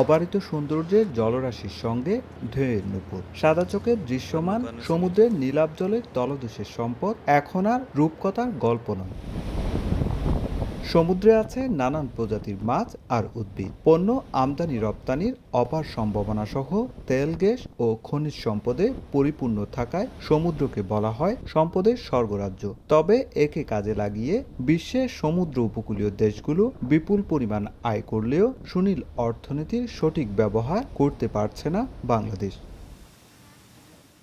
অবারিত সৌন্দর্যের জলরাশির সঙ্গে ধেয়ের নুপুর। সাদা চোখের দৃশ্যমান সমুদ্রের নীলাভ জলের তলদেশের সম্পদ এখন আর রূপকথার গল্প নয়। সমুদ্রে আছে নানান প্রজাতির মাছ আর উদ্ভিদ। পণ্য আমদানি রপ্তানির অপার সম্ভাবনা সহ তেল, গ্যাস ও খনিজ সম্পদে পরিপূর্ণ থাকায় সমুদ্রকে বলা হয় সম্পদের স্বর্গরাজ্য। তবে একে কাজে লাগিয়ে বিশ্বের সমুদ্র উপকূলীয় দেশগুলো বিপুল পরিমাণ আয় করলেও সুনীল অর্থনীতির সঠিক ব্যবহার করতে পারছে না বাংলাদেশ।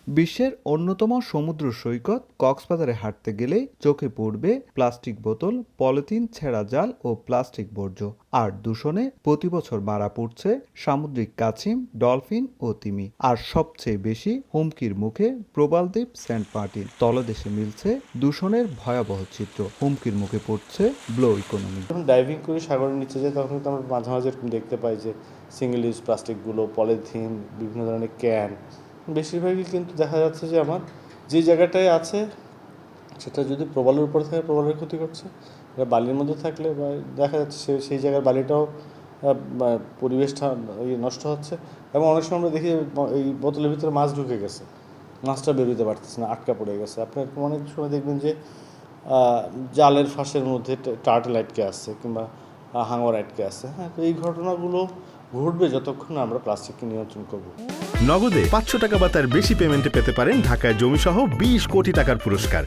বিশ্বের অন্যতম সমুদ্র সৈকত কক্সবাজারে হাঁটতে গেলেই চোখে পড়বে প্লাস্টিক বোতল, পলিথিন, ছেঁড়া জাল ও প্লাস্টিক বর্জ্য। আর দূষণে প্রতি বছর মারা পড়ছে সামুদ্রিক কাছিম, ডলফিন ও তিমি। আর সবচেয়ে বেশি হুমকির মুখে প্রবালদ্বীপ সেন্ট মার্টিন। তলদেশে মিলছে দূষণের ভয়াবহ চিত্র। হুমকির মুখে পড়ছে ব্লো ইকোনমি। ডাইভিং করে, সাগরের নিচে যাই, তখন কিন্তু আমরা মাঝে মাঝে দেখতে পাই যে সিঙ্গেল ইউজ প্লাস্টিকগুলো পলিথিন, বিভিন্ন ধরনের ক্যান বেশিরভাগই কিন্তু দেখা যাচ্ছে যে আমার যে জায়গাটায় আছে, সেটা যদি প্রবালের উপরে থাকে, প্রবালের ক্ষতি করছে। এটা বালির মধ্যে থাকলে বা দেখা যাচ্ছে সে, সেই জায়গার বালিটাও পরিবেশটা ইয়ে নষ্ট হচ্ছে। এবং অনেক সময় আমরা দেখি এই বোতলের ভিতরে মাছ ঢুকে গেছে। মাছটা বেরোতে পারতেছে না, আটকা পড়ে গেছে। আপনি এরকম অনেক সময় দেখবেন যে জালের ফাঁসের মধ্যে টার্টেল আটকে আসছে কিংবা হাঙর আটকে আসছে। হ্যাঁ তো এই ঘটনাগুলো ঘটবে যতক্ষণ আমরা প্লাস্টিককে নিয়ন্ত্রণ করব। নগদে পাঁচশো টাকা বা তার বেশি পেমেন্টে পেতে পারেন ঢাকায় জমিসহ বিশ কোটি টাকার পুরস্কার।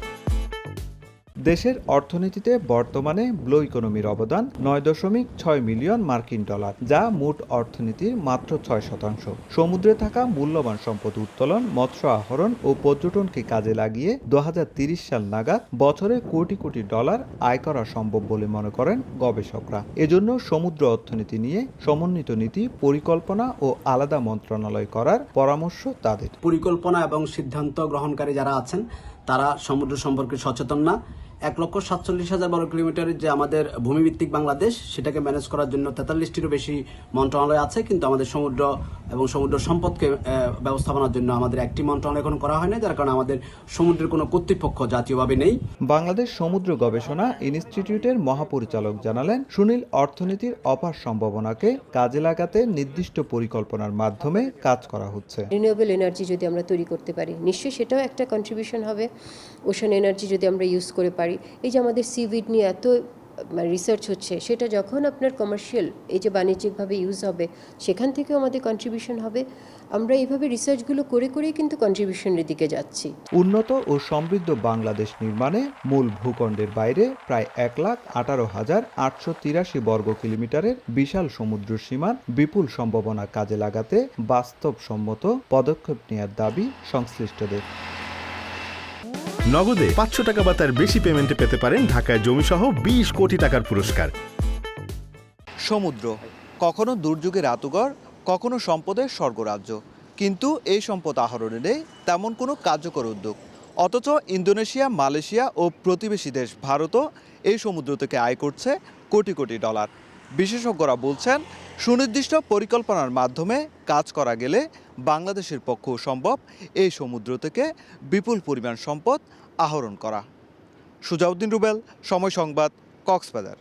দেশের অর্থনীতিতে বর্তমানে ব্লো ইকোনমির অবদান নয় দশমিক ছয় মিলিয়ন মার্কিন ডলার, যা মোট অর্থনীতির মাত্র ছয় শতাংশ। সমুদ্রে থাকা মূল্যবান সম্পদ উত্তোলন, মৎস্য আহরণ ও পর্যটনকে কাজে লাগিয়ে দু সাল নাগাদ বছরে কোটি কোটি ডলার আয় করা সম্ভব বলে মনে করেন গবেষকরা। এজন্য সমুদ্র অর্থনীতি নিয়ে সমন্বিত নীতি, পরিকল্পনা ও আলাদা মন্ত্রণালয় করার পরামর্শ তাদের। পরিকল্পনা এবং সিদ্ধান্ত গ্রহণকারী যারা আছেন, তারা সমুদ্র সম্পর্কে সচেতন না। এক লক্ষ সাতচল্লিশ হাজার বর্গ কিলোমিটারের যে আমাদের ভূমিভিত্তিক বাংলাদেশ সেটাকে ম্যানেজ করার জন্য তেতাল্লিশটিরও বেশি মন্ত্রণালয় আছে কিন্তু আমাদের সমুদ্র এবং সমুদ্র সম্পদকে ব্যবস্থাপনার জন্য আমাদের একটি মন্ত্রণালয় এখন করা হয় না যার কারণে আমাদের সমুদ্রের কোনো কর্তৃপক্ষ জাতীয়ভাবে নেই। বাংলাদেশ সমুদ্র গবেষণা ইনস্টিটিউটের মহাপরিচালক জানালেন সুনীল অর্থনীতির অপার সম্ভাবনাকে কাজে লাগাতে নির্দিষ্ট পরিকল্পনার মাধ্যমে কাজ করা হচ্ছে। রিনিউয়েবল এনার্জি যদি আমরা তৈরি করতে পারি নিশ্চয়ই সেটাও একটা কন্ট্রিবিউশন হবে। ওশান এনার্জি যদি আমরা ইউজ করে পারি এই যে আমাদের সিভিড নিয়ে এত রিসার্চ হচ্ছে, সেটা যখন আপনার কমার্শিয়াল এই যে বাণিজ্যিকভাবে ইউজ হবে, সেখান থেকেও আমাদের কন্ট্রিবিউশন হবে। আমরা এইভাবে রিসার্চগুলো করে, করেই কিন্তু কন্ট্রিবিউশনের দিকে যাচ্ছি। উন্নত ও সমৃদ্ধ বাংলাদেশ নির্মাণে মূল ভূখণ্ডের বাইরে প্রায় এক লাখ আঠারো হাজার আটশো তিরাশি বর্গ কিলোমিটারের বিশাল সমুদ্র সীমার বিপুল সম্ভাবনা কাজে লাগাতে বাস্তবসম্মত পদক্ষেপ নেওয়ার দাবি সংশ্লিষ্টদের। নগদে পাঁচশো টাকা বা তার বেশি পেমেন্টে পেতে পারেন ঢাকায় জমিসহ বিশ কোটি টাকার পুরস্কার। সমুদ্র, কখনো দুর্যোগের আতুগর কখনো সম্পদের স্বর্গরাজ্য। কিন্তু এই সম্পদ আহরণে নেই তেমন কোনো কার্যকর উদ্যোগ। অথচ ইন্দোনেশিয়া, মালয়েশিয়া ও প্রতিবেশী দেশ ভারতও এই সমুদ্র থেকে আয় করছে কোটি কোটি ডলার। বিশেষজ্ঞরা বলছেন, সুনির্দিষ্ট পরিকল্পনার মাধ্যমে কাজ করা গেলে বাংলাদেশের পক্ষেও সম্ভব এই সমুদ্র থেকে বিপুল পরিমাণ সম্পদ আহরণ করা। সুজাউদ্দিন রুবেল, সময় সংবাদ, কক্সবাজার।